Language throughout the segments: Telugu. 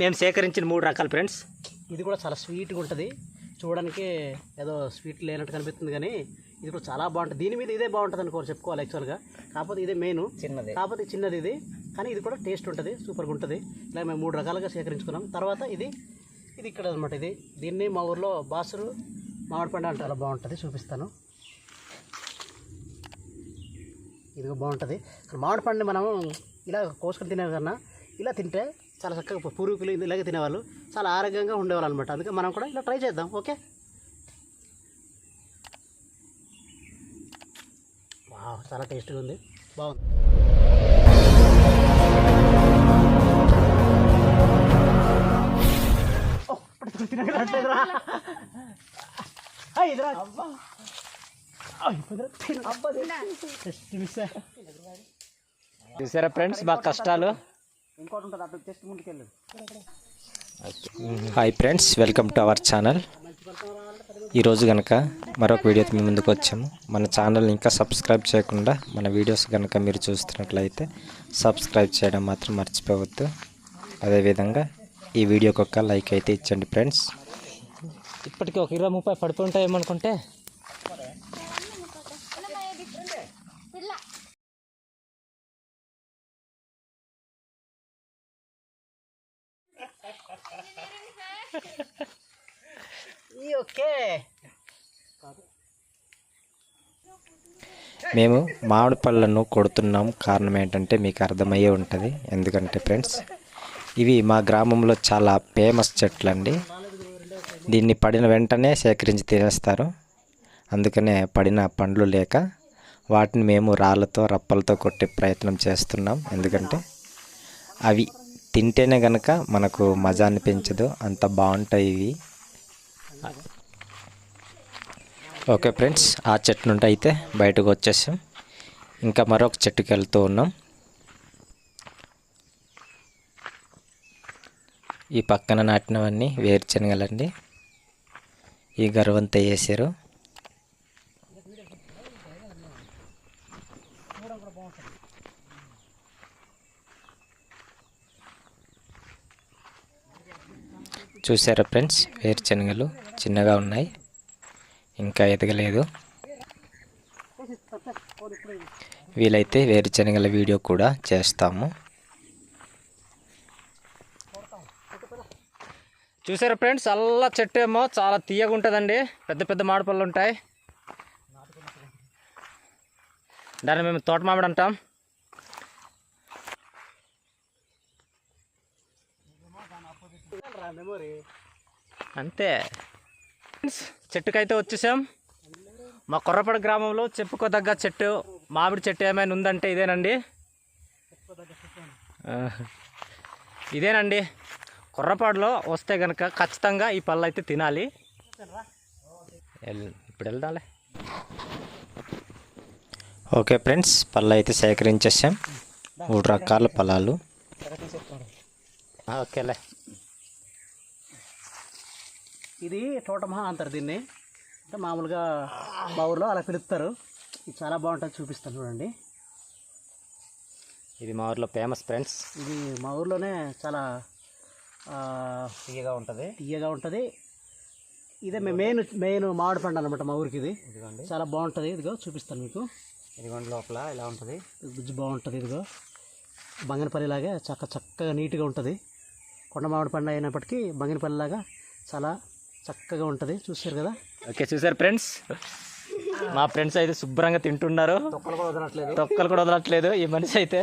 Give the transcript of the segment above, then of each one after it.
మేము. సేకరించిన మూడు రకాల ఫ్రెండ్స్. ఇది కూడా చాలా స్వీట్గా ఉంటుంది. చూడడానికి ఏదో స్వీట్ లేనట్టు కనిపిస్తుంది కానీ ఇది కూడా చాలా బాగుంటుంది. దీని మీద ఇదే బాగుంటుంది అనుకో చెప్పుకోవాలి యాక్చువల్గా కాకపోతే ఇదే మెయిన్ చిన్నది. కాకపోతే చిన్నది ఇది. కానీ ఇది కూడా టేస్ట్ ఉంటుంది సూపర్గా ఉంటుంది. ఇలా మేము మూడు రకాలుగా సేకరించుకున్నాం. తర్వాత ఇది ఇది ఇక్కడ అనమాట ఇది. దీన్ని మా ఊర్లో బాసురు మామిడి పండు అంటే అలా బాగుంటుంది చూపిస్తాను. ఇదిగో బాగుంటుంది. ఇక్కడ మామిడి పండుని మనం ఇలా కోసుకొని తినే కన్నా ఇలా తింటే చాలా చక్కగా పూర్వీకులు ఇలాగే తినేవాళ్ళు. చాలా ఆరోగ్యంగా ఉండేవాళ్ళు అనమాట అందుకే మనం కూడా ఇలా ట్రై చేద్దాం. ఓకే? చాలా టేస్ట్గా ఉంది. బాగుంది. చూసారా ఫ్రెండ్స్ మా కష్టాలు? ఇంకోటి ఉంటుంది అప్పుడు just ముందుకెళ్ళు hi friends welcome to our channel. ఈరోజు కనుక మరొక వీడియోతో మీ ముందుకు వచ్చాము. మన ఛానల్ ఇంకా సబ్స్క్రైబ్ చేయకుండా మన వీడియోస్ కనుక మీరు చూస్తున్నట్లయితే సబ్స్క్రైబ్ చేయడం మాత్రం మర్చిపోవద్దు. అదేవిధంగా ఈ వీడియోకి ఒక లైక్ అయితే ఇచ్చండి ఫ్రెండ్స్. ఇప్పటికి ఒక ఇరవై ముప్పై పడిపోయి ఉంటాయేమనుకుంటే ఓకే. మేము మామిడి పళ్ళను కొడుతున్నాం. కారణం ఏంటంటే మీకు అర్థమయ్యే ఉంటుంది. ఎందుకంటే ఫ్రెండ్స్ ఇవి మా గ్రామంలో చాలా ఫేమస్ చెట్లు అండి దీన్ని పడిన వెంటనే సేకరించి తినేస్తారు. అందుకనే పడిన పండ్లు లేక వాటిని మేము రాళ్ళతో రప్పలతో కొట్టే ప్రయత్నం చేస్తున్నాం. ఎందుకంటే అవి తింటేనే గనక మనకు మజా అనిపించదు. అంత బాగుంటాయి ఇవి. ఓకే ఫ్రెండ్స్ ఆ చెట్టు నుండి అయితే బయటకు వచ్చేసాం. ఇంకా మరొక చెట్టుకి వెళ్తూ ఉన్నాం. ఈ పక్కన నాటినవన్నీ వేరుశనగలండి. ఈ గర్వంతా వేసారు చూసారా ఫ్రెండ్స్? వేరుశనగలు చిన్నగా ఉన్నాయి. ఇంకా ఎదగలేదు. వీలైతే వేరుశనగల వీడియో కూడా చేస్తాము. చూసారా ఫ్రెండ్స్? అల్ల చెట్టు ఏమో చాలా తీయగా ఉంటుందండి. పెద్ద పెద్ద మామిడి పళ్ళు ఉంటాయి. దాన్ని మేము తోట మామిడి అంటాం. అంతే. ఫ్రెండ్స్ చెట్టుకైతే వచ్చేసాం. మా కొర్రపడ గ్రామంలో చెప్పుకోదగ్గ చెట్టు మామిడి చెట్టు ఏమైనా ఉందంటే ఇదేనండి. ఇదేనండి. కొర్రపాడులో వస్తే కనుక ఖచ్చితంగా ఈ పళ్ళు అయితే తినాలి. ఇప్పుడు వెళ్దాంలే. ఓకే ఫ్రెండ్స్ పళ్ళు అయితే సేకరించేసాం. మూడు రకాల పొలాలు ఆ, ఓకేలే. ఇది తోటమహా అంటారు దీన్ని. అంటే మామూలుగా మా ఊర్లో అలా పిలుస్తారు. ఇది చాలా బాగుంటుంది చూపిస్తాను చూడండి. ఇది మా ఊర్లో ఫేమస్ ఫ్రెండ్స్ ఇది మా ఊర్లోనే చాలా తీయగా ఉంటుంది. తీయగా ఉంటుంది. ఇదే మెయిన్ మెయిన్ మామిడి పండు అనమాట మా ఊరికి ఇది. ఇదిగోండి. చాలా బాగుంటుంది. ఇదిగో చూపిస్తాను మీకు. ఇదిగోండి లోపల ఇలా ఉంటుంది. గుజ్జు బాగుంటుంది. ఇదిగో బంగనపల్లిలాగా చక్క చక్కగా నీట్గా ఉంటుంది. కొండ మామిడి పండు అయినప్పటికీ బంగనపల్లిలాగా చాలా చక్కగా ఉంటుంది. చూసారు కదా? ఓకే చూసారు ఫ్రెండ్స్? మా ఫ్రెండ్స్ అయితే శుభ్రంగా తింటున్నారు. తొక్కలు కూడా వదలట్లేదు. తొక్కలు కూడా వదలట్లేదు ఈ మనిషి అయితే.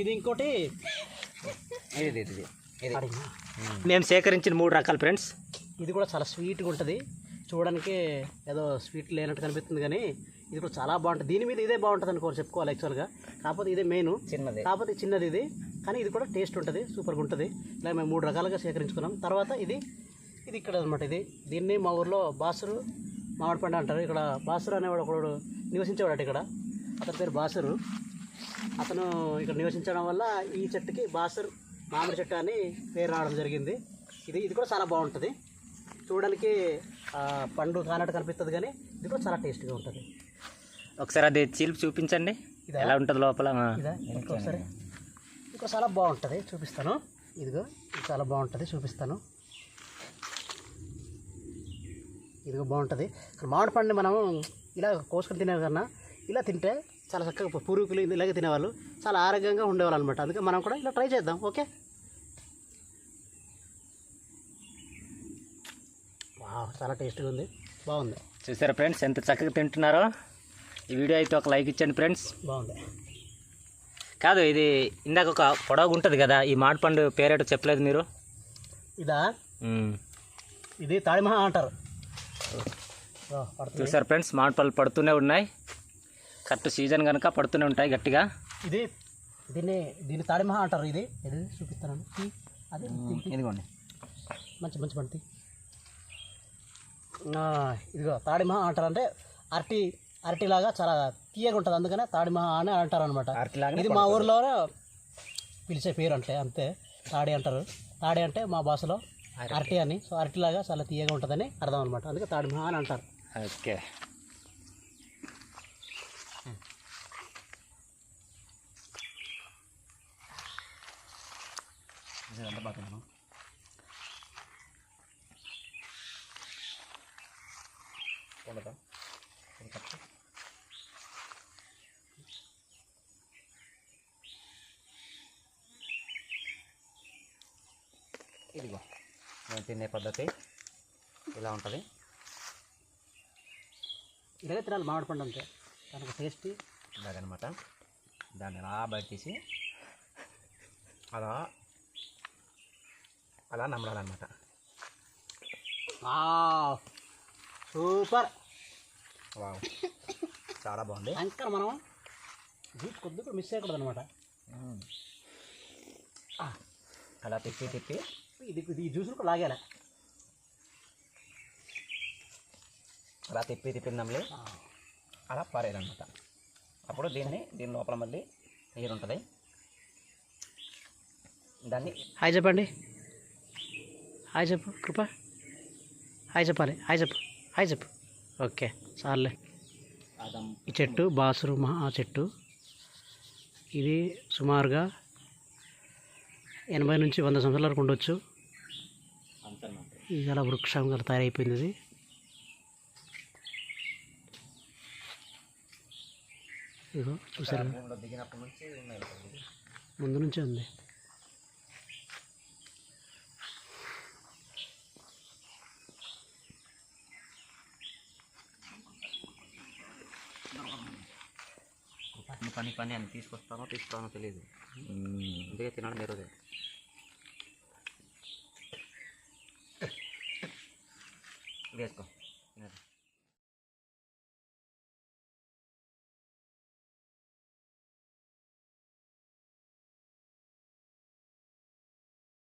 ఇది ఇంకోటి. మేము సేకరించిన మూడు రకాల ఫ్రెండ్స్. ఇది కూడా చాలా స్వీట్గా ఉంటుంది. చూడడానికి ఏదో స్వీట్ లేనట్టు కనిపిస్తుంది కానీ ఇది కూడా చాలా బాగుంటుంది. దీని మీద ఇదే బాగుంటుంది అనుకో చెప్పుకోవాలి యాక్చువల్గా కాకపోతే ఇదే మెయిన్ చిన్నది. కాకపోతే చిన్నది ఇది. కానీ ఇది కూడా టేస్ట్ ఉంటుంది సూపర్గా ఉంటుంది. ఇలా మేము మూడు రకాలుగా సేకరించుకున్నాం. తర్వాత ఇది ఇది ఇక్కడ అనమాట ఇది. దీన్ని మా ఊర్లో బాసురు మామిడి పండు అంటారు. ఇక్కడ బాసురు అనేవాడు ఒకడు నివసించేవాడు ఇక్కడ. అతని పేరు బాసురు. అతను ఇక్కడ నివసించడం వల్ల ఈ చెట్టుకి బాసురు మామిడి చెట్టు అని పేరు రావడం జరిగింది. ఇది ఇది కూడా చాలా బాగుంటుంది. చూడడానికి పండు కానట్టు కనిపిస్తుంది కానీ ఇది కూడా చాలా టేస్ట్గా ఉంటుంది. ఒకసారి అది చీల్పు చూపించండి. ఇదా? ఎలా ఉంటుంది లోపల? ఒకసారి ఇంకా చాలా బాగుంటుంది. చూపిస్తాను. ఇదిగో ఇది చాలా బాగుంటుంది. చూపిస్తాను. ఇదిగో బాగుంటుంది. ఇక్కడ మామిడి పండుని మనం ఇలా కోసుకొని తినే కన్నా ఇలా తింటే చాలా చక్కగా పూర్వీకులు ఇది ఇలాగే తినేవాళ్ళు. చాలా ఆరోగ్యంగా ఉండేవాళ్ళు అనమాట అందుకే మనం కూడా ఇలా ట్రై చేద్దాం. ఓకే? వావ్, చాలా టేస్ట్గా ఉంది. బాగుంది. చూసారా ఫ్రెండ్స్ ఎంత చక్కగా తింటున్నారో? ఈ వీడియో అయితే ఒక లైక్ ఇచ్చండి ఫ్రెండ్స్. బాగుంది. కాదు ఇది ఇందాక ఒక పొడవు ఉంటుంది కదా ఈ మామిడిపండు పేరేటో చెప్పలేదు మీరు? ఇదా. ఇది తాడిమహా అంటారు. చూసారు ఫ్రెండ్స్ మామిడిపళ్ళు పడుతూనే ఉన్నాయి. కరెక్ట్ సీజన్ కనుక పడుతూనే ఉంటాయి గట్టిగా. ఇది దీన్ని దీన్ని తాడిమహా అంటారు ఇది. చూపిస్తాను. అదే. ఇదిగోండి. మంచి మంచి పంటి ఇదిగో తాడిమహా అంటారు అంటే అరటి అరటిలాగా చాలా తీయగా ఉంటుంది. అందుకనే తాడిమహా అని అంటారు అనమాట ఇది మా ఊర్లో పిలిచే పేరు అంటే అంతే. తాడి అంటారు. తాడి అంటే మా భాషలో అరటి. అని. సో అరటిలాగా చాలా తీయగా ఉంటుందని అర్థం అనమాట అందుకే తాడిమహా అని అంటారు. ఓకే. ఇదిగో. నేను తినే పద్ధతి ఇలా ఉంటుంది. ఇలాగే తినాలి మామిడి పండు అంతే దానికి టేస్టీ. ఇలాగనమాట. దాన్ని అలా బయట తీసి అలా అలా నమ్మడాలన్నమాట సూపర్. వావ్. చాలా బాగుంది. ఇంకా మనం జ్యూస్ కొద్దిగా మిస్ చేయకూడదు అనమాట అలా తిప్పి తిప్పి ఇది ఇది ఈ జ్యూస్ను కూడా లాగేలా అలా తిప్పి తిప్పిందాంలే. అలా పారేదన్నమాట. అప్పుడు దీన్ని దీని లోపల మళ్ళీ నీరు ఉంటుంది. దాన్ని హాయ్ చెప్పండి. హాయ్ చెప్పు కృప. హాయ్ చెప్పాలి. హాయ్ చెప్పు. హాయ్ చెప్పు. ఓకే చాలే అదం ఈ చెట్టు బాసురు మహా చెట్టు. ఇది సుమారుగా ఎనభై నుంచి వంద సంవత్సరాల వరకు ఉండొచ్చు. చాలా వృక్షంగా తయారైపోయింది ఇది ఇదిగో చూసారు. ముందు నుంచే ఉంది. పని పని పని అని తీసుకొస్తానో తీసుకురానో తెలియదు అందుకే తినడం మీరు riesgo.